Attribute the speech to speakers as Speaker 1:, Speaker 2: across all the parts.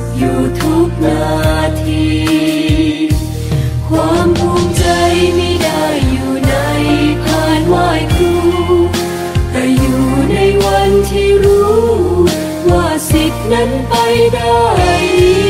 Speaker 1: ขอยู่ทุกนาที ความภูมิใจไม่ได้อยู่ในพานไหวครู แต่อยู่ในวันที่รู้ ว่าสิทธินั้นไปได้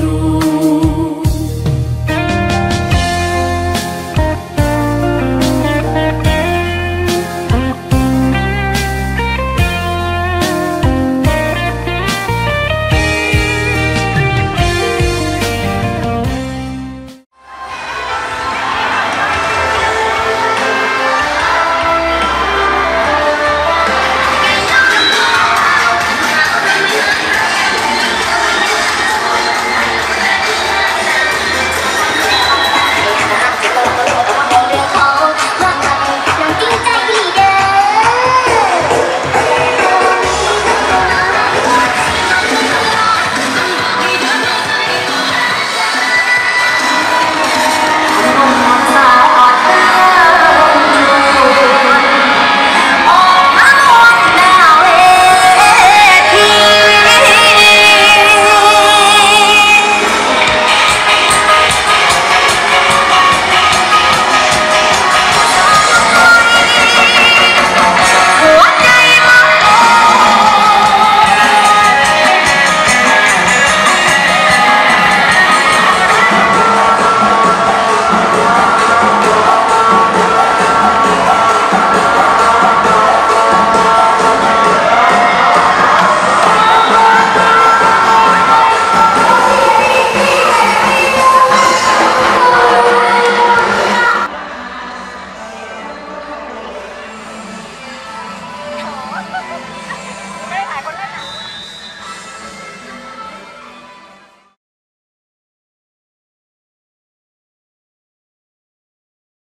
Speaker 1: ู